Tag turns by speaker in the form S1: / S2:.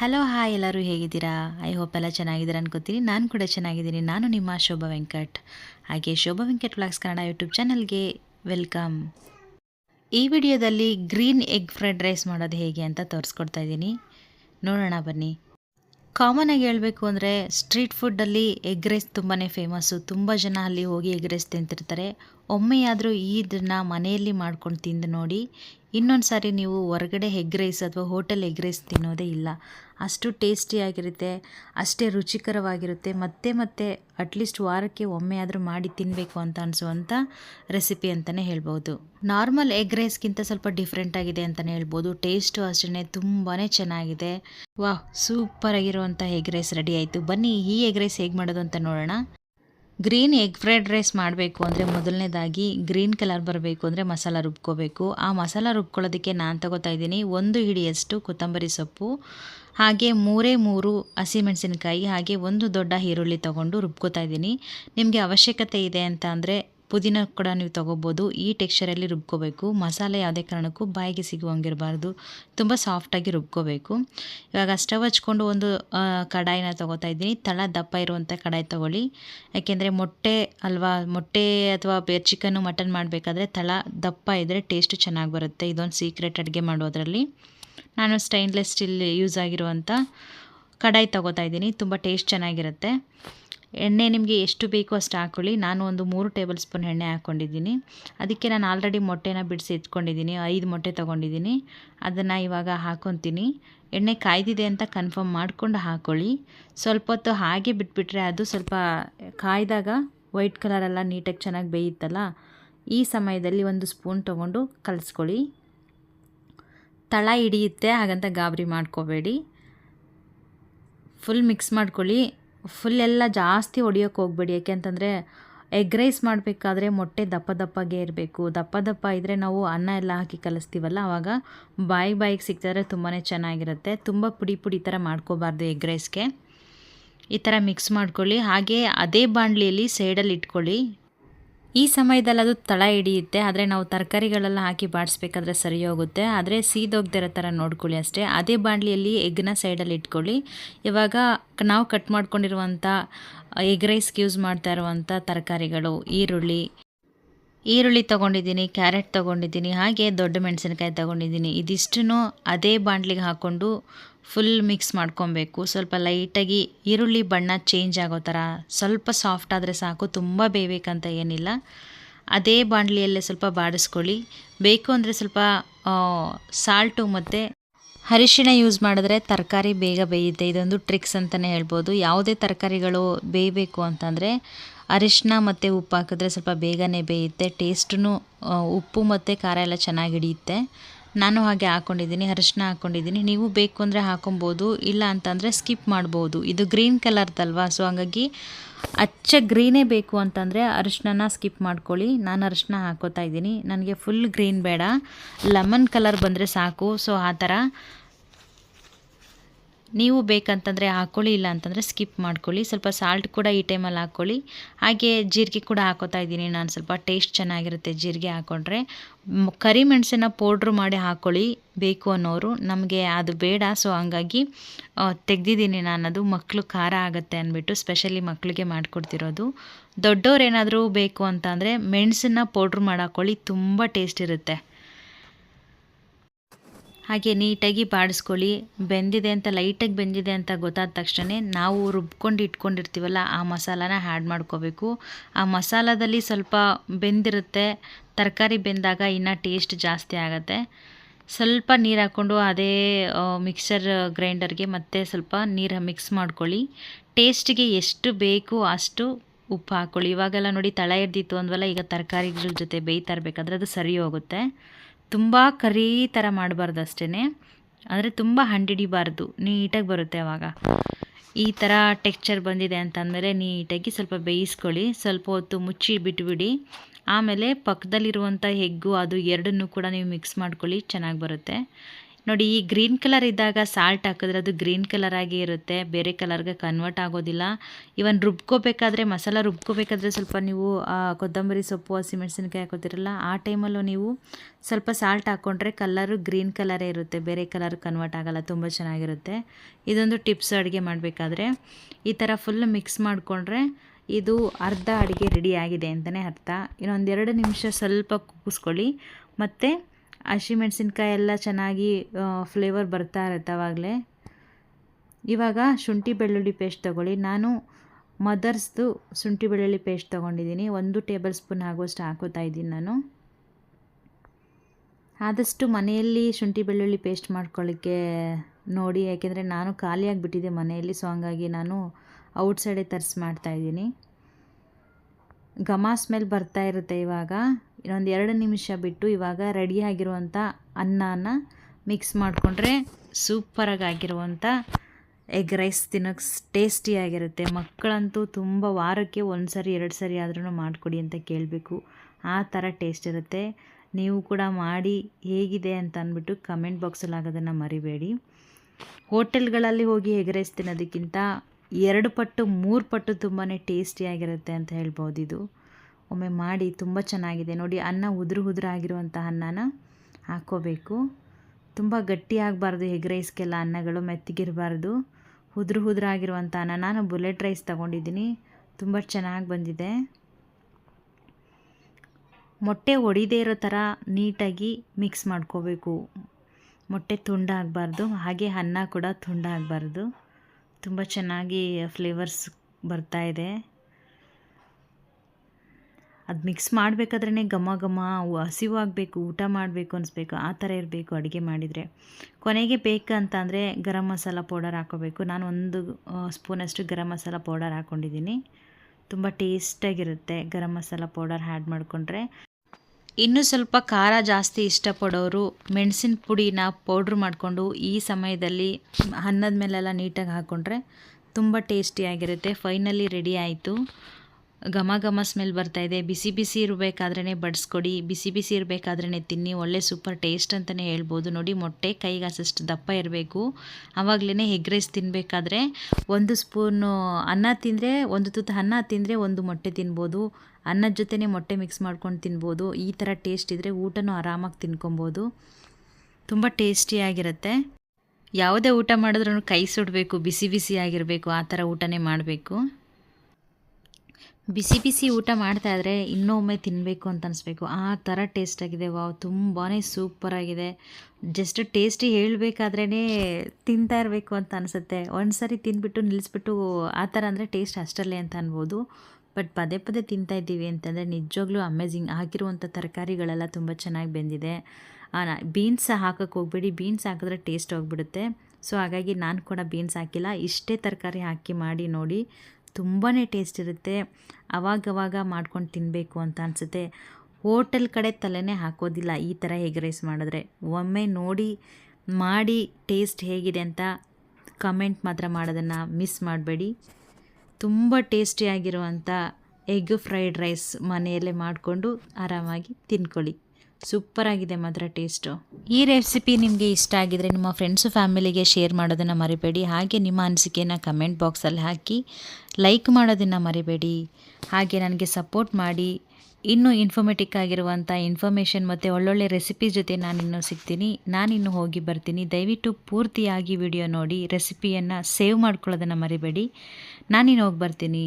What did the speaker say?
S1: Hello hi ಎಲ್ಲರೂ ಹೇಗಿದ್ದೀರಾ? I hope ಎಲ್ಲ ಚೆನ್ನಾಗಿದ್ದೀರಾ ಅನ್ಕೋತೀನಿ. ನಾನು ಕೂಡ ಚೆನ್ನಾಗಿದ್ದೀನಿ. ನಾನು ನಿಮ್ಮ ಶೋಭಾ ವೆಂಕಟ್. ಹಾಗೆ ಶೋಭಾ ವೆಂಕಟ್ ವ್ಲಾಗ್ಸ್ ಕನ್ನಡ ಯೂಟ್ಯೂಬ್ ಚಾನಲ್ಗೆ ವೆಲ್ಕಮ್ ಈ ವಿಡಿಯೋದಲ್ಲಿ ಗ್ರೀನ್ ಎಗ್ ಫ್ರೈಡ್ ರೈಸ್ ಮಾಡೋದು ಹೇಗೆ ಅಂತ ತೋರಿಸ್ಕೊಡ್ತಾ ಇದ್ದೀನಿ. ನೋಡೋಣ, ಬನ್ನಿ. ಕಾಮನ್ ಆಗಿ ಹೇಳಬೇಕು ಅಂದರೆ ಸ್ಟ್ರೀಟ್ ಫುಡ್ಡಲ್ಲಿ ಎಗ್ ರೈಸ್ ತುಂಬಾ ಫೇಮಸ್ಸು ತುಂಬ ಜನ ಅಲ್ಲಿ ಹೋಗಿ ಎಗ್ ರೈಸ್ ತಿಂತಿರ್ತಾರೆ. ಒಮ್ಮೆಯಾದರೂ ಇದನ್ನು ಮನೆಯಲ್ಲಿ ಮಾಡ್ಕೊಂಡು ತಿಂದು ನೋಡಿ ಇನ್ನೊಂದು ಸಾರಿ ನೀವು ಹೊರಗಡೆ ಎಗ್ ರೈಸ್ ಅಥವಾ ಹೋಟೆಲ್ ಎಗ್ ರೈಸ್ ತಿನ್ನೋದೇ ಇಲ್ಲ. ಅಷ್ಟು ಟೇಸ್ಟಿಯಾಗಿರುತ್ತೆ ಅಷ್ಟೇ ರುಚಿಕರವಾಗಿರುತ್ತೆ, ಮತ್ತೆ ಮತ್ತೆ ಅಟ್ಲೀಸ್ಟ್ ವಾರಕ್ಕೆ ಒಮ್ಮೆ ಆದರೂ ಮಾಡಿ ತಿನ್ನಬೇಕು ಅಂತ ಅನಿಸುವಂಥ ರೆಸಿಪಿ ಅಂತಲೇ ಹೇಳ್ಬೋದು. ನಾರ್ಮಲ್ ಎಗ್ ರೈಸ್ಗಿಂತ ಸ್ವಲ್ಪ ಡಿಫ್ರೆಂಟ್ ಆಗಿದೆ ಅಂತಲೇ ಹೇಳ್ಬೋದು. ಟೇಸ್ಟು ಅಷ್ಟೇ ತುಂಬಾ ಚೆನ್ನಾಗಿದೆ. ವಾಹ್ ಸೂಪರ್ ಆಗಿರುವಂಥ ಎಗ್ ರೈಸ್ ರೆಡಿ ಆಯಿತು. ಬನ್ನಿ, ಈ ಎಗ್ ರೈಸ್ ಹೇಗೆ ಮಾಡೋದು ಅಂತ ನೋಡೋಣ. ಗ್ರೀನ್ ಎಗ್ ಫ್ರೈಡ್ ರೈಸ್ ಮಾಡಬೇಕು ಅಂದರೆ ಮೊದಲನೇದಾಗಿ ಗ್ರೀನ್ ಕಲರ್ ಬರಬೇಕು ಅಂದರೆ ಮಸಾಲ ರುಬ್ಕೋಬೇಕು. ಆ ಮಸಾಲ ರುಬ್ಕೊಳ್ಳೋದಕ್ಕೆ ನಾನು ತಗೋತಾ ಇದ್ದೀನಿ ಒಂದು ಹಿಡಿಯಷ್ಟು ಕೊತ್ತಂಬರಿ ಸೊಪ್ಪು, ಹಾಗೆ ಮೂರೇ ಮೂರು ಹಸಿಮೆಣಸಿನಕಾಯಿ, ಹಾಗೆ ಒಂದು ದೊಡ್ಡ ಈರುಳ್ಳಿ ತೊಗೊಂಡು ರುಬ್ಕೋತಾ ಇದ್ದೀನಿ. ನಿಮಗೆ ಅವಶ್ಯಕತೆ ಇದೆ ಅಂತ ಅಂದರೆ ಪುದೀನ ಕೂಡ ನೀವು ತೊಗೋಬೋದು. ಈ ಟೆಕ್ಸ್ಚರಲ್ಲಿ ರುಬ್ಕೋಬೇಕು. ಮಸಾಲೆ ಯಾವುದೇ ಕಾರಣಕ್ಕೂ ಬಾಯಿಗೆ ಸಿಗುವಂಗಿರಬಾರ್ದು. ತುಂಬ ಸಾಫ್ಟಾಗಿ ರುಬ್ಕೋಬೇಕು. ಇವಾಗ ಸ್ಟವ್ ಹಚ್ಕೊಂಡು ಒಂದು ಕಡಾಯಿನ ತೊಗೋತಾ ಇದ್ದೀನಿ. ತಳ ದಪ್ಪ ಇರುವಂಥ ಕಡಾಯಿ ತೊಗೊಳ್ಳಿ. ಯಾಕೆಂದರೆ ಮೊಟ್ಟೆ ಅಲ್ವಾ, ಮೊಟ್ಟೆ ಅಥವಾ ಚಿಕನ್ನು ಮಟನ್ ಮಾಡಬೇಕಾದ್ರೆ ತಳ ದಪ್ಪ ಇದ್ದರೆ ಟೇಸ್ಟು ಚೆನ್ನಾಗಿ ಬರುತ್ತೆ. ಇದೊಂದು ಸೀಕ್ರೆಟ್ ಅಡುಗೆ ಮಾಡೋದರಲ್ಲಿ. ನಾನು ಸ್ಟೈನ್ಲೆಸ್ ಸ್ಟೀಲ್ ಯೂಸ್ ಆಗಿರುವಂಥ ಕಡಾಯಿ ತೊಗೋತಾ ಇದ್ದೀನಿ. ತುಂಬ ಟೇಸ್ಟ್ ಚೆನ್ನಾಗಿರುತ್ತೆ. ಎಣ್ಣೆ ನಿಮಗೆ ಎಷ್ಟು ಬೇಕೋ ಅಷ್ಟು ಹಾಕ್ಕೊಳ್ಳಿ ನಾನು ಒಂದು ಮೂರು ಟೇಬಲ್ ಸ್ಪೂನ್ ಎಣ್ಣೆ ಹಾಕ್ಕೊಂಡಿದ್ದೀನಿ ಅದಕ್ಕೆ ನಾನು ಆಲ್ರೆಡಿ ಮೊಟ್ಟೆನ ಬಿಡಿಸಿ ಇಟ್ಕೊಂಡಿದ್ದೀನಿ. ಐದು ಮೊಟ್ಟೆ ತೊಗೊಂಡಿದ್ದೀನಿ. ಅದನ್ನು ಇವಾಗ ಹಾಕ್ಕೊತೀನಿ ಎಣ್ಣೆ ಕಾಯ್ದಿದೆ ಅಂತ ಕನ್ಫರ್ಮ್ ಮಾಡಿಕೊಂಡು ಹಾಕ್ಕೊಳ್ಳಿ ಸ್ವಲ್ಪ ಹೊತ್ತು ಹಾಗೆ ಬಿಟ್ಬಿಟ್ರೆ ಅದು ಸ್ವಲ್ಪ ಕಾಯ್ದಾಗ ವೈಟ್ ಕಲರೆಲ್ಲ ನೀಟಾಗಿ ಚೆನ್ನಾಗಿ ಬೇಯುತ್ತಲ್ಲ, ಈ ಸಮಯದಲ್ಲಿ ಒಂದು ಸ್ಪೂನ್ ತೊಗೊಂಡು ಕಲಿಸ್ಕೊಳ್ಳಿ. ತಳ ಹಿಡಿಯುತ್ತೆ, ಹಾಗಂತ ಗಾಬರಿ ಮಾಡ್ಕೋಬೇಡಿ. ಫುಲ್ ಮಿಕ್ಸ್ ಮಾಡ್ಕೊಳ್ಳಿ. ಫುಲ್ ಎಲ್ಲ ಜಾಸ್ತಿ ಹೊಡಿಯೋಕ್ಕೆ ಹೋಗ್ಬೇಡಿ. ಯಾಕೆಂತಂದರೆ ಎಗ್ ರೈಸ್ ಮಾಡಬೇಕಾದ್ರೆ ಮೊಟ್ಟೆ ದಪ್ಪ ದಪ್ಪಗೆ ಇರಬೇಕು. ದಪ್ಪ ದಪ್ಪ ಇದ್ದರೆ ನಾವು ಅನ್ನ ಎಲ್ಲ ಹಾಕಿ ಕಲಿಸ್ತೀವಲ್ಲ, ಆವಾಗ ಬಾಯಿ ಬಾಯಿಗೆ ಸಿಗ್ತಾಯಿದ್ರೆ ತುಂಬಾ ಚೆನ್ನಾಗಿರುತ್ತೆ. ತುಂಬ ಪುಡಿ ಪುಡಿ ಥರ ಮಾಡ್ಕೋಬಾರ್ದು ಎಗ್ ರೈಸ್ಗೆ ಈ ಥರ ಮಿಕ್ಸ್ ಮಾಡ್ಕೊಳ್ಳಿ. ಹಾಗೆ ಅದೇ ಬಾಣಲಿಯಲ್ಲಿ ಸೈಡಲ್ಲಿ ಇಟ್ಕೊಳ್ಳಿ. ಈ ಸಮಯದಲ್ಲಿ ಅದು ತಳ ಹಿಡಿಯುತ್ತೆ, ಆದರೆ ನಾವು ತರಕಾರಿಗಳೆಲ್ಲ ಹಾಕಿ ಬಾಡಿಸ್ಬೇಕಾದ್ರೆ ಸರಿ ಹೋಗುತ್ತೆ ಆದರೆ ಸೀದೋಗ್ದಿರೋ ಥರ ನೋಡ್ಕೊಳ್ಳಿ ಅಷ್ಟೇ. ಅದೇ ಬಾಣಲಿಯಲ್ಲಿ ಎಗ್ನ ಸೈಡಲ್ಲಿ ಇಟ್ಕೊಳ್ಳಿ. ಇವಾಗ ನಾವು ಕಟ್ ಮಾಡ್ಕೊಂಡಿರುವಂಥ ಎಗ್ ರೈಸ್ಗೆ ಯೂಸ್ ಮಾಡ್ತಾ ಇರುವಂಥ ತರಕಾರಿಗಳು, ಈರುಳ್ಳಿ ಈರುಳ್ಳಿ ತೊಗೊಂಡಿದ್ದೀನಿ, ಕ್ಯಾರೆಟ್ ತೊಗೊಂಡಿದ್ದೀನಿ, ಹಾಗೆ ದೊಡ್ಡ ಮೆಣಸಿನಕಾಯಿ ತೊಗೊಂಡಿದ್ದೀನಿ. ಇದಿಷ್ಟನ್ನು ಅದೇ ಬಾಂಡ್ಲಿಗೆ ಹಾಕ್ಕೊಂಡು ಫುಲ್ ಮಿಕ್ಸ್ ಮಾಡ್ಕೊಬೇಕು. ಸ್ವಲ್ಪ ಲೈಟಾಗಿ ಈರುಳ್ಳಿ ಬಣ್ಣ ಚೇಂಜ್ ಆಗೋ ಥರ, ಸ್ವಲ್ಪ ಸಾಫ್ಟ್ ಆದರೆ ಸಾಕು, ತುಂಬ ಬೇಯಬೇಕಂತ ಏನಿಲ್ಲ. ಅದೇ ಬಾಣಲಿಯಲ್ಲೇ ಸ್ವಲ್ಪ ಬಾಡಿಸ್ಕೊಳ್ಳಿ. ಬೇಕು ಅಂದರೆ ಸ್ವಲ್ಪ ಸಾಲ್ಟು ಮತ್ತು ಅರಿಶಿಣ ಯೂಸ್ ಮಾಡಿದ್ರೆ ತರಕಾರಿ ಬೇಗ ಬೇಯುತ್ತೆ. ಇದೊಂದು ಟ್ರಿಕ್ಸ್ ಅಂತಲೇ ಹೇಳ್ಬೋದು. ಯಾವುದೇ ತರಕಾರಿಗಳು ಬೇಯಬೇಕು ಅಂತಂದರೆ ಅರಿಶಿನ ಮತ್ತು ಉಪ್ಪು ಹಾಕಿದ್ರೆ ಸ್ವಲ್ಪ ಬೇಗನೆ ಬೇಯುತ್ತೆ. ಟೇಸ್ಟೂ ಉಪ್ಪು ಮತ್ತು ಖಾರ ಎಲ್ಲ ಚೆನ್ನಾಗಿ ಹಿಡಿಯುತ್ತೆ. ನಾನು ಹಾಗೆ ಹಾಕ್ಕೊಂಡಿದ್ದೀನಿ ಅರಿಶಿನ ಹಾಕ್ಕೊಂಡಿದ್ದೀನಿ ನೀವು ಬೇಕು ಅಂದರೆ ಹಾಕೊಬೋದು, ಇಲ್ಲ ಅಂತಂದರೆ ಸ್ಕಿಪ್ ಮಾಡ್ಬೋದು. ಇದು ಗ್ರೀನ್ ಕಲರ್ದಲ್ವಾ ಸೊ ಹಾಗಾಗಿ ಅಚ್ಚ ಗ್ರೀನೇ ಬೇಕು ಅಂತಂದರೆ ಅರಿಶಿನ ಸ್ಕಿಪ್ ಮಾಡ್ಕೊಳ್ಳಿ. ನಾನು ಅರಿಶಿನ ಹಾಕೋತಾ ಇದ್ದೀನಿ. ನನಗೆ ಫುಲ್ ಗ್ರೀನ್ ಬೇಡ. ಲೆಮನ್ ಕಲರ್ ಬಂದರೆ ಸಾಕು. ಸೊ ಆ ಥರ ನೀವು ಬೇಕಂತಂದರೆ ಹಾಕ್ಕೊಳ್ಳಿ ಇಲ್ಲ ಅಂತಂದರೆ ಸ್ಕಿಪ್ ಮಾಡ್ಕೊಳ್ಳಿ. ಸ್ವಲ್ಪ ಸಾಲ್ಟ್ ಕೂಡ ಈ ಟೈಮಲ್ಲಿ ಹಾಕ್ಕೊಳ್ಳಿ ಹಾಗೆ ಜೀರಿಗೆ ಕೂಡ ಹಾಕೋತಾ ಇದ್ದೀನಿ ನಾನು. ಸ್ವಲ್ಪ ಟೇಸ್ಟ್ ಚೆನ್ನಾಗಿರುತ್ತೆ ಜೀರಿಗೆ ಹಾಕ್ಕೊಂಡ್ರೆ ಕರಿಮೆಣಸನ್ನ ಪೌಡ್ರ್ ಮಾಡಿ ಹಾಕ್ಕೊಳ್ಳಿ ಬೇಕು ಅನ್ನೋರು. ನಮಗೆ ಅದು ಬೇಡ ಸೊ ಹಂಗಾಗಿ ತೆಗ್ದಿದ್ದೀನಿ ನಾನು. ಅದು ಮಕ್ಕಳು ಖಾರ ಆಗುತ್ತೆ ಅಂದ್ಬಿಟ್ಟು ಸ್ಪೆಷಲಿ ಮಕ್ಕಳಿಗೆ ಮಾಡಿಕೊಡ್ತಿರೋದು. ದೊಡ್ಡವ್ರು ಏನಾದರೂ ಬೇಕು ಅಂತ ಅಂದರೆ ಮೆಣಸನ್ನ ಪೌಡ್ರ್ ಮಾಡಿ ಹಾಕ್ಕೊಳ್ಳಿ ತುಂಬ ಟೇಸ್ಟ್ ಇರುತ್ತೆ. ಹಾಗೆ ನೀಟಾಗಿ ಬಾಡಿಸ್ಕೊಳ್ಳಿ. ಬೆಂದಿದೆ ಅಂತ, ಲೈಟಾಗಿ ಬೆಂದಿದೆ ಅಂತ ಗೊತ್ತಾದ ತಕ್ಷಣ ನಾವು ರುಬ್ಕೊಂಡು ಇಟ್ಕೊಂಡಿರ್ತೀವಲ್ಲ, ಆ ಮಸಾಲಾನ ಆ್ಯಡ್ ಮಾಡ್ಕೋಬೇಕು. ಆ ಮಸಾಲದಲ್ಲಿ ಸ್ವಲ್ಪ ಬೆಂದಿರುತ್ತೆ, ತರಕಾರಿ ಬೆಂದಾಗ ಇನ್ನೂ ಟೇಸ್ಟ್ ಜಾಸ್ತಿ ಆಗುತ್ತೆ. ಸ್ವಲ್ಪ ನೀರು ಹಾಕ್ಕೊಂಡು ಅದೇ ಮಿಕ್ಸರ್ ಗ್ರೈಂಡರ್ಗೆ ಮತ್ತೆ ಸ್ವಲ್ಪ ನೀರು ಮಿಕ್ಸ್ ಮಾಡ್ಕೊಳ್ಳಿ. ಟೇಸ್ಟಿಗೆ ಎಷ್ಟು ಬೇಕು ಅಷ್ಟು ಉಪ್ಪು ಹಾಕ್ಕೊಳ್ಳಿ ಇವಾಗೆಲ್ಲ ನೋಡಿ ತಳ ಹಿಡ್ದಿತ್ತು ಅಂದ್ವಲ್ಲ, ಈಗ ತರಕಾರಿಗಳ ಜೊತೆ ಬೇಯ್ತಾ ಇರಬೇಕಾದ್ರೆ ಅದು ಸರಿ ಹೋಗುತ್ತೆ. ತುಂಬ ಕರಿ ಥರ ಮಾಡಬಾರ್ದು ಅಷ್ಟೇ ಅಂದರೆ ತುಂಬ ಹಂಡಿಡಿಬಾರ್ದು, ನೀಟಾಗಿ ಬರುತ್ತೆ ಅವಾಗ. ಈ ಥರ ಟೆಕ್ಸ್ಚರ್ ಬಂದಿದೆ ಅಂತಂದಮೇಲೆ ನೀಟಾಗಿ ಸ್ವಲ್ಪ ಬೇಯಿಸ್ಕೊಳ್ಳಿ, ಸ್ವಲ್ಪ ಹೊತ್ತು ಮುಚ್ಚಿ ಬಿಟ್ಬಿಡಿ. ಆಮೇಲೆ ಪಕ್ಕದಲ್ಲಿರುವಂಥ ಹೆಗ್ಗು, ಅದು ಎರಡನ್ನೂ ಕೂಡ ನೀವು ಮಿಕ್ಸ್ ಮಾಡ್ಕೊಳ್ಳಿ, ಚೆನ್ನಾಗಿ ಬರುತ್ತೆ. ನೋಡಿ, ಈ ಗ್ರೀನ್ ಕಲರ್ ಇದ್ದಾಗ ಸಾಲ್ಟ್ ಹಾಕಿದ್ರೆ ಅದು ಗ್ರೀನ್ ಕಲರ್ ಆಗಿ ಇರುತ್ತೆ. ಬೇರೆ ಕಲರ್ಗೆ ಕನ್ವರ್ಟ್ ಆಗೋದಿಲ್ಲ. ಇವನ್ ರುಬ್ಕೋಬೇಕಾದ್ರೆ, ಮಸಾಲ ರುಬ್ಕೋಬೇಕಾದ್ರೆ ಸ್ವಲ್ಪ ನೀವು ಕೊತ್ತಂಬರಿ ಸೊಪ್ಪು ಹಸಿಮೆಣಸಿನ್ಕಾಯಿ ಹಾಕೋತಿರಲ್ಲ, ಆ ಟೈಮಲ್ಲೂ ನೀವು ಸ್ವಲ್ಪ ಸಾಲ್ಟ್ ಹಾಕ್ಕೊಂಡ್ರೆ ಕಲರು ಗ್ರೀನ್ ಕಲರೇ ಇರುತ್ತೆ. ಬೇರೆ ಕಲರ್ ಕನ್ವರ್ಟ್ ಆಗಲ್ಲ, ತುಂಬ ಚೆನ್ನಾಗಿರುತ್ತೆ. ಇದೊಂದು ಟಿಪ್ಸ್ ಅಡುಗೆ ಮಾಡಬೇಕಾದ್ರೆ. ಈ ಥರ ಫುಲ್ ಮಿಕ್ಸ್ ಮಾಡಿಕೊಂಡ್ರೆ ಇದು ಅರ್ಧ ಅಡುಗೆ ಆಗಿದೆ ಅಂತಲೇ ಅರ್ಥ. ಇನ್ನೊಂದೆರಡು ನಿಮಿಷ ಸ್ವಲ್ಪ ಕೂಗಿಸ್ಕೊಳ್ಳಿ ಮತ್ತು ಹಸಿಮೆಣ್ಸಿನ್ಕಾಯಿ ಎಲ್ಲ ಚೆನ್ನಾಗಿ ಫ್ಲೇವರ್ ಬರ್ತಾ ಇರುತ್ತೆ ಆವಾಗಲೇ ಇವಾಗ ಶುಂಠಿ ಬೆಳ್ಳುಳ್ಳಿ ಪೇಸ್ಟ್ ತೊಗೊಳ್ಳಿ. ನಾನು ಮದರ್ಸ್ದು ಶುಂಠಿ ಬೆಳ್ಳುಳ್ಳಿ ಪೇಸ್ಟ್ ತೊಗೊಂಡಿದ್ದೀನಿ. ಒಂದು ಟೇಬಲ್ ಸ್ಪೂನ್ ಆಗುವಷ್ಟು ಹಾಕೋತಾ ಇದ್ದೀನಿ ನಾನು. ಆದಷ್ಟು ಮನೆಯಲ್ಲಿ ಶುಂಠಿ ಬೆಳ್ಳುಳ್ಳಿ ಪೇಸ್ಟ್ ಮಾಡ್ಕೊಳ್ಳಿಕ್ಕೆ ನೋಡಿ. ಯಾಕೆಂದರೆ ನಾನು ಖಾಲಿಯಾಗಿಬಿಟ್ಟಿದ್ದೆ ಮನೆಯಲ್ಲಿ ಸೊ ಹಂಗಾಗಿ ನಾನು ಔಟ್ಸೈಡೇ ತರಿಸಿ ಮಾಡ್ತಾಯಿದ್ದೀನಿ ಘಮ ಸ್ಮೆಲ್ ಬರ್ತಾ ಇರುತ್ತೆ ಇವಾಗ. ಇನ್ನೊಂದು ಎರಡು ನಿಮಿಷ ಬಿಟ್ಟು ಇವಾಗ ರೆಡಿ ಆಗಿರುವಂಥ ಅನ್ನನ ಮಿಕ್ಸ್ ಮಾಡಿಕೊಂಡ್ರೆ ಸೂಪರಾಗಿ ಆಗಿರುವಂಥ ಎಗ್ ರೈಸ್ ತಿನ್ನೋಕ್ಕೆ ಟೇಸ್ಟಿಯಾಗಿರುತ್ತೆ ಮಕ್ಕಳಂತೂ ತುಂಬ ವಾರಕ್ಕೆ ಒಂದು ಸರಿ ಎರಡು ಸರಿ ಆದ್ರೂ ಮಾಡಿಕೊಡಿ ಅಂತ ಕೇಳಬೇಕು. ಆ ಥರ ಟೇಸ್ಟ್ ಇರುತ್ತೆ. ನೀವು ಕೂಡ ಮಾಡಿ ಹೇಗಿದೆ ಅಂತ ಅಂದ್ಬಿಟ್ಟು ಕಮೆಂಟ್ ಬಾಕ್ಸಲ್ಲಿ ಆಗೋದನ್ನು ಮರಿಬೇಡಿ. ಹೋಟೆಲ್ಗಳಲ್ಲಿ ಹೋಗಿ ಎಗ್ ರೈಸ್ ತಿನ್ನೋದಕ್ಕಿಂತ ಎರಡು ಪಟ್ಟು, ಮೂರು ಪಟ್ಟು ತುಂಬಾ ಟೇಸ್ಟಿಯಾಗಿರುತ್ತೆ ಅಂತ ಹೇಳ್ಬೋದು ಇದು. ಒಮ್ಮೆ ಮಾಡಿ ತುಂಬ ಚೆನ್ನಾಗಿದೆ. ನೋಡಿ, ಅನ್ನ ಉದುರು ಉದುರು ಆಗಿರುವಂಥ ಅನ್ನನ ಹಾಕ್ಕೋಬೇಕು ತುಂಬ ಗಟ್ಟಿ ಆಗಬಾರ್ದು ಎಗ್ ರೈಸ್ಗೆಲ್ಲ ಅನ್ನಗಳು, ಮೆತ್ತಗಿರಬಾರ್ದು. ಉದುರು ಉದುರು ಆಗಿರುವಂಥ ಅನ್ನ. ನಾನು ಬುಲೆಟ್ ರೈಸ್ ತೊಗೊಂಡಿದ್ದೀನಿ. ತುಂಬ ಚೆನ್ನಾಗಿ ಬಂದಿದೆ. ಮೊಟ್ಟೆ ಒಡಿದೇ ಇರೋ ಥರ ನೀಟಾಗಿ ಮಿಕ್ಸ್ ಮಾಡ್ಕೋಬೇಕು. ಮೊಟ್ಟೆ ತುಂಡಾಗಬಾರ್ದು ಹಾಗೆ ಅನ್ನ ಕೂಡ ತುಂಡಾಗಬಾರ್ದು ತುಂಬ ಚೆನ್ನಾಗಿ ಫ್ಲೇವರ್ಸ್ ಬರ್ತಾಯಿದೆ ಅದು ಮಿಕ್ಸ್ ಮಾಡಬೇಕಾದ್ರೇ ಘಮ ಘಮ ಹಸಿವಾಗಬೇಕು ಊಟ ಮಾಡಬೇಕು ಅನಿಸ್ಬೇಕು, ಆ ಥರ ಇರಬೇಕು ಅಡುಗೆ ಮಾಡಿದರೆ. ಕೊನೆಗೆ ಬೇಕಂತ ಅಂದರೆ ಗರಂ ಮಸಾಲ ಪೌಡರ್ ಹಾಕೋಬೇಕು. ನಾನು ಒಂದು ಸ್ಪೂನಷ್ಟು ಗರಂ ಮಸಾಲ ಪೌಡರ್ ಹಾಕ್ಕೊಂಡಿದ್ದೀನಿ ತುಂಬ ಟೇಸ್ಟಾಗಿರುತ್ತೆ ಗರಂ ಮಸಾಲ ಪೌಡರ್ ಆ್ಯಡ್ ಮಾಡಿಕೊಂಡ್ರೆ. ಇನ್ನೂ ಸ್ವಲ್ಪ ಖಾರ ಜಾಸ್ತಿ ಇಷ್ಟಪಡೋರು ಮೆಣಸಿನ ಪುಡಿನ ಪೌಡ್ರ್ ಮಾಡಿಕೊಂಡು ಈ ಸಮಯದಲ್ಲಿ ಅನ್ನದ ಮೇಲೆಲ್ಲ ನೀಟಾಗಿ ಹಾಕ್ಕೊಂಡ್ರೆ ತುಂಬ ಟೇಸ್ಟಿಯಾಗಿರುತ್ತೆ ಫೈನಲಿ ರೆಡಿ ಆಯಿತು. ಘಮ ಘಮ ಸ್ಮೆಲ್ ಇದೆ. ಬಿಸಿ ಬಿಸಿ ಇರಬೇಕಾದ್ರೇ ಬಡಿಸ್ಕೊಡಿ, ಬಿಸಿ ಬಿಸಿ ಇರಬೇಕಾದ್ರೇ ತಿನ್ನಿ, ಒಳ್ಳೆ ಸೂಪರ್ ಟೇಸ್ಟ್ ಅಂತಲೇ ಹೇಳ್ಬೋದು. ನೋಡಿ, ಮೊಟ್ಟೆ, ಕೈಗೆ ಅಷ್ಟು ದಪ್ಪ ಇರಬೇಕು. ಆವಾಗಲೇ ಎಗ್ ರೈಸ್ ತಿನ್ನಬೇಕಾದ್ರೆ ಒಂದು ಸ್ಪೂನು ಅನ್ನ ತಿಂದರೆ, ಒಂದು ತುತ್ತು ಅನ್ನ ತಿಂದರೆ ಒಂದು ಮೊಟ್ಟೆ ತಿನ್ಬೋದು. ಅನ್ನದ ಜೊತೆನೇ ಮೊಟ್ಟೆ ಮಿಕ್ಸ್ ಮಾಡ್ಕೊಂಡು ತಿನ್ಬೋದು. ಈ ಥರ ಟೇಸ್ಟ್ ಇದ್ದರೆ ಊಟನೂ ಆರಾಮಾಗಿ ತಿನ್ಕೊಬೋದು. ತುಂಬ ಟೇಸ್ಟಿಯಾಗಿರುತ್ತೆ ಯಾವುದೇ ಊಟ ಮಾಡಿದ್ರೂ ಕೈ ಸುಡಬೇಕು, ಬಿಸಿ ಬಿಸಿ ಆಗಿರಬೇಕು, ಆ ಥರ ಊಟನೇ ಮಾಡಬೇಕು. ಬಿಸಿ ಬಿಸಿ ಊಟ ಮಾಡ್ತಾ ಇದ್ರೆ ಇನ್ನೊಮ್ಮೆ ತಿನ್ನಬೇಕು ಅಂತ ಅನಿಸ್ಬೇಕು. ಆ ಥರ ಟೇಸ್ಟ್ ಆಗಿದೆ. ವಾವ್ ತುಂಬಾ ಸೂಪರಾಗಿದೆ ಜಸ್ಟ್ ಟೇಸ್ಟಿ ಹೇಳಬೇಕಾದ್ರೇ ತಿಂತಾ ಇರಬೇಕು ಅಂತ ಅನಿಸುತ್ತೆ. ಒಂದು ಸರಿ ತಿಂದ್ಬಿಟ್ಟು ನಿಲ್ಲಿಸ್ಬಿಟ್ಟು ಆ ಥರ ಅಂದರೆ ಟೇಸ್ಟ್ ಅಷ್ಟಲ್ಲೇ ಅಂತ ಅನ್ಬೋದು. ಬಟ್ ಪದೇ ಪದೇ ತಿಂತಾ ಇದ್ದೀವಿ ಅಂತಂದರೆ ನಿಜವಾಗ್ಲೂ ಅಮೇಝಿಂಗ್ ಹಾಕಿರುವಂಥ ತರಕಾರಿಗಳೆಲ್ಲ ತುಂಬ ಚೆನ್ನಾಗಿ ಬೆಂದಿದೆ. ಬೀನ್ಸ್ ಹಾಕೋಕ್ಕೆ ಹೋಗ್ಬೇಡಿ. ಬೀನ್ಸ್ ಹಾಕಿದ್ರೆ ಟೇಸ್ಟ್ ಹೋಗ್ಬಿಡುತ್ತೆ. ಸೊ ಹಾಗಾಗಿ ನಾನು ಕೂಡ ಬೀನ್ಸ್ ಹಾಕಿಲ್ಲ. ಇಷ್ಟೇ ತರಕಾರಿ ಹಾಕಿ ಮಾಡಿ ನೋಡಿ. ತುಂಬಾ ಟೇಸ್ಟ್ ಇರುತ್ತೆ. ಅವಾಗವಾಗ ಮಾಡ್ಕೊಂಡು ತಿನ್ನಬೇಕು ಅಂತ ಅನಿಸುತ್ತೆ. ಹೋಟೆಲ್ ಕಡೆ ತಲೆನೇ ಹಾಕೋದಿಲ್ಲ ಈ ಥರ ಎಗ್ ರೈಸ್ ಮಾಡಿದ್ರೆ. ಒಮ್ಮೆ ನೋಡಿ, ಮಾಡಿ ಟೇಸ್ಟ್ ಹೇಗಿದೆ ಅಂತ ಕಮೆಂಟ್ ಮಾತ್ರ ಮಾಡೋದನ್ನು ಮಿಸ್ ಮಾಡಬೇಡಿ. ತುಂಬ ಟೇಸ್ಟಿಯಾಗಿರುವಂಥ ಎಗ್ ಫ್ರೈಡ್ ರೈಸ್ ಮನೆಯಲ್ಲೇ ಮಾಡಿಕೊಂಡು ಆರಾಮಾಗಿ ತಿನ್ಕೊಳ್ಳಿ. ಸೂಪರಾಗಿದೆ ಮಾತ್ರ ಟೇಸ್ಟು ಈ ರೆಸಿಪಿ ನಿಮಗೆ ಇಷ್ಟ ಆಗಿದರೆ ನಿಮ್ಮ ಫ್ರೆಂಡ್ಸು ಫ್ಯಾಮಿಲಿಗೆ ಶೇರ್ ಮಾಡೋದನ್ನು ಮರಿಬೇಡಿ. ಹಾಗೆ ನಿಮ್ಮ ಅನಿಸಿಕೆನ ಕಮೆಂಟ್ ಬಾಕ್ಸಲ್ಲಿ ಹಾಕಿ ಲೈಕ್ ಮಾಡೋದನ್ನು ಮರಿಬೇಡಿ. ಹಾಗೆ ನನಗೆ ಸಪೋರ್ಟ್ ಮಾಡಿ. ಇನ್ನೂ ಇನ್ಫಾರ್ಮೇಟಿಕ್ ಆಗಿರುವಂಥ ಇನ್ಫಾರ್ಮೇಷನ್ ಮತ್ತು ಒಳ್ಳೊಳ್ಳೆ ರೆಸಿಪಿ ಜೊತೆ ನಾನಿನ್ನು ಸಿಗ್ತೀನಿ. ನಾನಿನ್ನು ಹೋಗಿ ಬರ್ತೀನಿ. ದಯವಿಟ್ಟು ಪೂರ್ತಿಯಾಗಿ ವಿಡಿಯೋ ನೋಡಿ ರೆಸಿಪಿಯನ್ನು ಸೇವ್ ಮಾಡ್ಕೊಳ್ಳೋದನ್ನು ಮರಿಬೇಡಿ. ನಾನಿನ್ನು ಹೋಗಿ ಬರ್ತೀನಿ.